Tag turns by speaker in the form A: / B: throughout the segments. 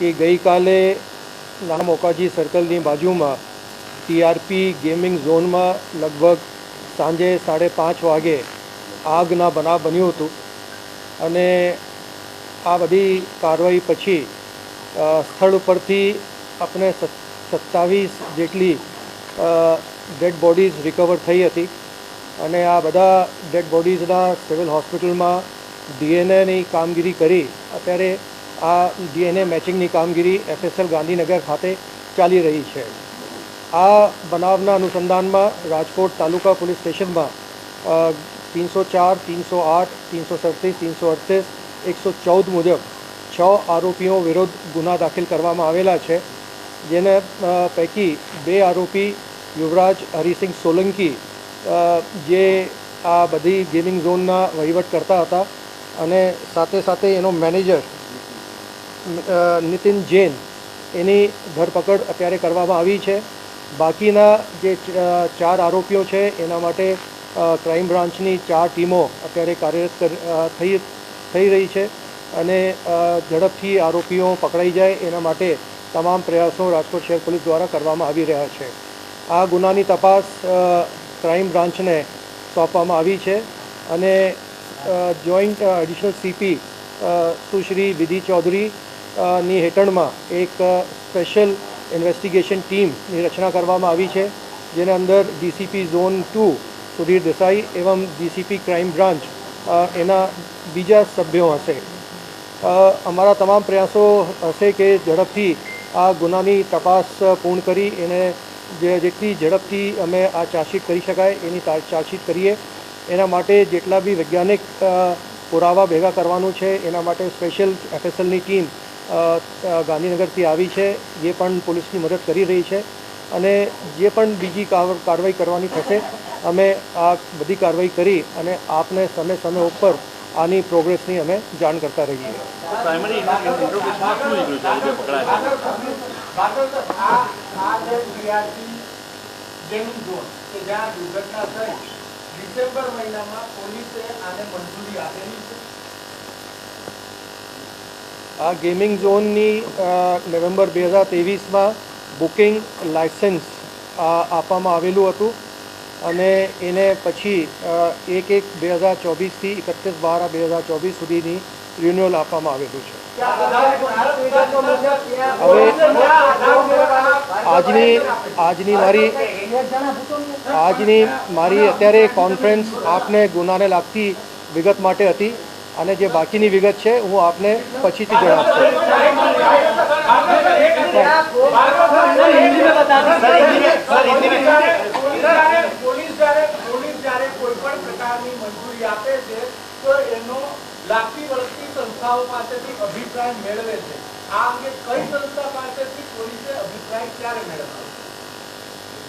A: કે ગઈકાલે નાના મોકાજી સર્કલની બાજુમાં ટીઆરપી ગેમિંગ ઝોનમાં લગભગ સાંજે સાડે પાંચ વાગે આગના બનાવ બન્યું હતું અને આ બધી કાર્યવાહી પછી સ્થળ ઉપરથી આપણે સત્તાવીસ જેટલી ડેડ બોડીઝ રિકવર થઈ હતી અને આ બધા ડેડ બોડીઝના સિવિલ હોસ્પિટલમાં ડીએનએની કામગીરી કરી. અત્યારે આ ડીએનએ મેચિંગની કામગીરી એફએસએલ ગાંધીનગર ખાતે ચાલી રહી છે. આ બનાવના અનુસંધાનમાં રાજકોટ તાલુકા પોલીસ સ્ટેશનમાં તીનસો ચાર તીનસો આઠ તીનસો સડત્રીસ તીનસો અડત્રીસ એકસો ચૌદ મુજબ છ આરોપીઓ વિરુદ્ધ ગુના દાખલ કરવામાં આવેલા છે. જેને પૈકી બે આરોપી યુવરાજ હરિસિંહ સોલંકી જે આ બધી ગેમિંગ ઝોનના વહીવટ કરતા હતા અને સાથે સાથે એનો મેનેજર નીતિન જૈન એની ધરપકડ અત્યારે કરવામાં આવી છે. બાકીના જે ચાર આરોપીઓ છે, એના માટે ક્રાઇમ બ્રાન્ચની ચાર ટીમો અત્યારે કાર્યરત કર- થઈ થઈ રહી છે અને ઝડપથી આરોપીઓ પકડાઈ જાય એના માટે તમામ પ્રયાસો રાજકોટ શહેર પોલીસ દ્વારા કરવામાં આવી રહ્યા છે. આ ગુનાની તપાસ ક્રાઇમ બ્રાન્ચને સોંપવામાં આવી છે અને જોઈન્ટ એડિશનલ સીપી સુશ્રી વિધિ ચૌધરી ની હેઠળમાં એક સ્પેશિયલ ઇન્વેસ્ટિગેશન ટીમની રચના કરવામાં આવી છે, જેના અંદર DCP zone two Sudhir Desai એવમ ડીસીપી ક્રાઇમ બ્રાન્ચ એના બીજા સભ્યો હશે. અમારા તમામ પ્રયાસો હશે કે ઝડપથી આ ગુનાની તપાસ પૂર્ણ કરી, એને જે જેટલી ઝડપથી અમે આ ચાર્જશીટ કરી શકાય, એની ચાર્જશીટ કરીએ. એના માટે જેટલા બી વૈજ્ઞાનિક પુરાવા ભેગા કરવાનું છે. એના માટે સ્પેશિયલ એફએસએલની ટીમ ગાંધીનગરથી આવી છે એ પણ પોલીસની મદદ કરી રહી છે. અને જે પણ બીજી કાર્યવાહી કરવાની થશે અમે આ બધી કાર્યવાહી કરી અને આપને સમય સમય ઉપર આની પ્રોગ્રેસની અમે જાણ કરતા રહીએ.
B: જે
C: જે ગેમિંગ ઝોન કે જ્યાં દુર્ઘટના થઈ ડિસેમ્બર મહિનામાં પોલીસે આને મંજૂરી આપેલી છે.
A: આ ગેમિંગ ઝોનની નવેમ્બર બે હજાર ત્રેવીસમાં બુકિંગ લાયસન્સ આપવામાં આવેલું હતું અને એને પછી એક એક બે હજાર ચોવીસથી એકત્રીસ બાર બે હજાર ચોવીસ સુધીની રિન્યુઅલ આપવામાં આવેલું છે. હવે આજની આજની મારી આજની મારી અત્યારે કોન્ફરન્સ આપને ગુનાને લાગતી વિગત માટે હતી અને જે બાકીની વિગત છે હું આપને પછીથી જણાવશે
C: અભિપ્રાય મેળવે છે આ અંગે કઈ સંસ્થા પાસેથી પોલીસે અભિપ્રાય ક્યારે મેળવ્યો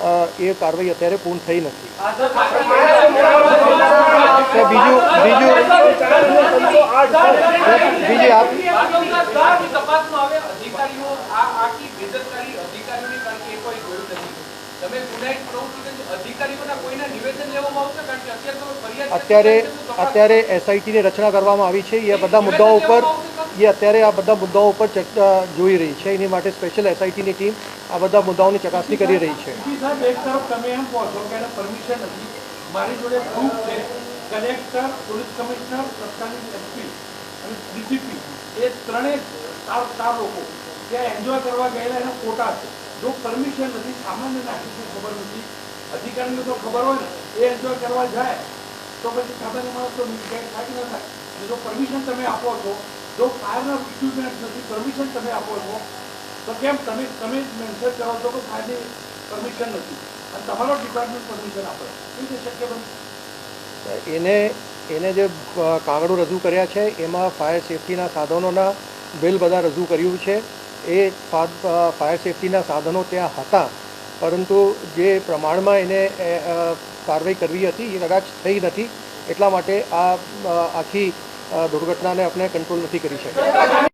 A: એ કાર્યવાહી અત્યારે પૂર્ણ થઈ નથી. બીજું બીજું, બીજી આપ
C: અત્યારે
A: અત્યારે એસઆઈટીની રચના કરવામાં આવી છે. એ બધા મુદ્દાઓ ઉપર એ અત્યારે આ બધા મુદ્દાઓ ઉપર જોઈ રહી છે. એની માટે સ્પેશિયલ એસઆઈટીની ટીમ આ બધા મુદ્દાઓની ચકાસણી કરી રહી છે.
C: સાહેબ તમે એમ કહો છો કે એને પરમિશન નથી. મારી જોડે પ્રૂફ છે. કલેક્ટર પોલીસ અને એ ત્રણેય ચાર ચાર લોકો ત્યાં એન્જોય કરવા ગયેલા એના કોટા જો પરમિશન નથી, સામાન્ય નાગરિકને ખબર નથી, અધિકારીને તો ખબર હોય એ એન્જોય કરવા જાય, તો પછી સામાન્ય માણસ તો થાય કે જો પરમિશન તમે આપો છો, જો ફાયરના ઇક્વિપમેન્ટ નથી પરમિશન તમે આપો છો તો કેમ તમે તમે મેન્શન કરો છો કે સાહેબની પરમિશન નથી. અને તમારો ડિપાર્ટમેન્ટ પરમિશન આપે. એ રીતે શક્ય બને
A: એને એને જે કાગળો રજૂ કર્યા છે, એમાં ફાયર સેફટીના સાધનોના બિલ બધા રજૂ કર્યું છે. એ ફાયર સેફટીના સાધનો ત્યાં હતા. પરંતુ જે પ્રમાણમાં એને કાર્યવાહી કરવી હતી, એ કદાચ થઈ નથી. એટલા માટે આ આખી દુર્ઘટનાને આપણે કંટ્રોલ નથી કરી શક્યા